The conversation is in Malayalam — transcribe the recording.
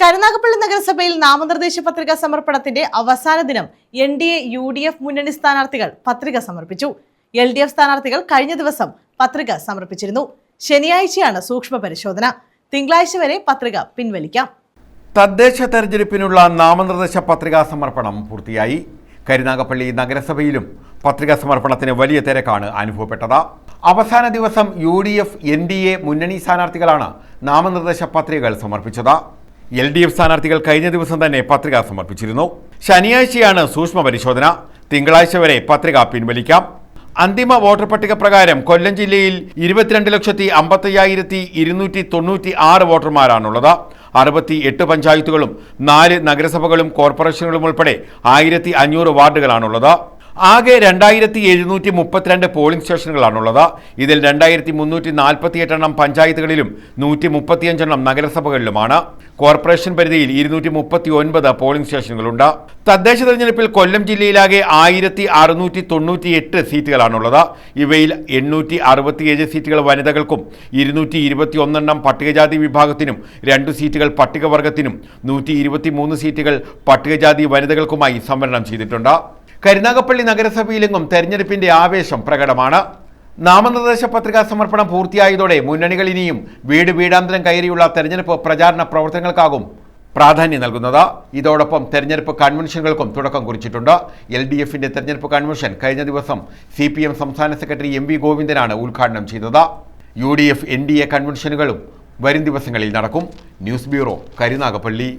കരുനാഗപ്പള്ളി നഗരസഭയിൽ നാമനിർദ്ദേശ പത്രിക സമർപ്പണത്തിന്റെ അവസാന ദിനം N D A U D F മുന്നണി സ്ഥാനാർത്ഥികൾ പത്രിക സമർപ്പിച്ചു. എൽ ഡി എഫ് സ്ഥാനാർത്ഥികൾ കഴിഞ്ഞ ദിവസം പത്രിക സമർപ്പിച്ചിരുന്നു. ശനിയാഴ്ചയാണ് സൂക്ഷ്മ പരിശോധന. തിങ്കളാഴ്ച വരെ പത്രിക പിൻവലിക്കാം. തദ്ദേശ തെരഞ്ഞെടുപ്പിനുള്ള നാമനിർദ്ദേശ പത്രികാ സമർപ്പണം പൂർത്തിയായി. കരുനാഗപ്പള്ളി നഗരസഭയിലും പത്രികാ സമർപ്പണത്തിന് വലിയ തിരക്കാണ് അനുഭവപ്പെട്ടത്. അവസാന ദിവസം U D F N D A മുന്നണി സ്ഥാനാർത്ഥികളാണ് നാമനിർദ്ദേശ പത്രികകൾ സമർപ്പിച്ചത്. എൽ ഡി എഫ് സ്ഥാനാർത്ഥികൾ കഴിഞ്ഞ ദിവസം തന്നെ പത്രിക സമർപ്പിച്ചിരുന്നു. ശനിയാഴ്ചയാണ് സൂക്ഷ്മ പരിശോധന തിങ്കളാഴ്ച വരെ പത്രിക പിൻവലിക്കാം. അന്തിമ വോട്ടർ പട്ടിക പ്രകാരം കൊല്ലം ജില്ലയിൽ ഇരുപത്തിരണ്ട് ലക്ഷത്തി അമ്പത്തയ്യായിരത്തി ഇരുന്നൂറ്റി തൊണ്ണൂറ്റി ആറ് വോട്ടർമാരാണുള്ളത്. അറുപത്തി എട്ട് പഞ്ചായത്തുകളും നാല് നഗരസഭകളും കോർപ്പറേഷനുകളും ഉൾപ്പെടെ ആയിരത്തി അഞ്ഞൂറ് വാർഡുകളാണുള്ളത്. ആകെ രണ്ടായിരത്തി എഴുന്നൂറ്റി മുപ്പത്തിരണ്ട് പോളിംഗ് സ്റ്റേഷനുകളാണുള്ളത്. ഇതിൽ രണ്ടായിരത്തി മുന്നൂറ്റി നാൽപ്പത്തിയെട്ട് എണ്ണം പഞ്ചായത്തുകളിലും നൂറ്റി മുപ്പത്തിയഞ്ചെണ്ണം നഗരസഭകളിലുമാണ്. കോർപ്പറേഷൻ പരിധിയിൽ ഇരുന്നൂറ്റി മുപ്പത്തി ഒൻപത് പോളിംഗ് സ്റ്റേഷനുകളുണ്ട്. തദ്ദേശ തെരഞ്ഞെടുപ്പിൽ കൊല്ലം ജില്ലയിലാകെ ആയിരത്തി അറുന്നൂറ്റി തൊണ്ണൂറ്റി എട്ട് സീറ്റുകളാണുള്ളത്. ഇവയിൽ എണ്ണൂറ്റി അറുപത്തിയേഴ് സീറ്റുകൾ വനിതകൾക്കും ഇരുന്നൂറ്റി ഇരുപത്തി ഒന്നെണ്ണം പട്ടികജാതി വിഭാഗത്തിനും രണ്ട് സീറ്റുകൾ പട്ടികവർഗത്തിനും നൂറ്റി ഇരുപത്തി മൂന്ന് സീറ്റുകൾ പട്ടികജാതി വനിതകൾക്കുമായി സംവരണം ചെയ്തിട്ടുണ്ട്. കരുനാഗപ്പള്ളി നഗരസഭയിലെങ്ങും തെരഞ്ഞെടുപ്പിന്റെ ആവേശം പ്രകടമാണ്. നാമനിർദ്ദേശ പത്രികാ സമർപ്പണം പൂർത്തിയായതോടെ മുന്നണികൾ ഇനിയും വീട് വീടാന്തരം കയറിയുള്ള തെരഞ്ഞെടുപ്പ് പ്രചാരണ പ്രവർത്തനങ്ങൾക്കാകും പ്രാധാന്യം നൽകുന്നത്. ഇതോടൊപ്പം തെരഞ്ഞെടുപ്പ് കൺവെൻഷനുകൾക്കും തുടക്കം കുറിച്ചിട്ടുണ്ട്. എൽ ഡി എഫിന്റെ തെരഞ്ഞെടുപ്പ് കൺവെൻഷൻ കഴിഞ്ഞ ദിവസം സി പി എം സംസ്ഥാന സെക്രട്ടറി എം വി ഗോവിന്ദനാണ് ഉദ്ഘാടനം ചെയ്തത്. U D F N D A കൺവെൻഷനുകളും വരും ദിവസങ്ങളിൽ നടക്കും. News bureau Karunagappally.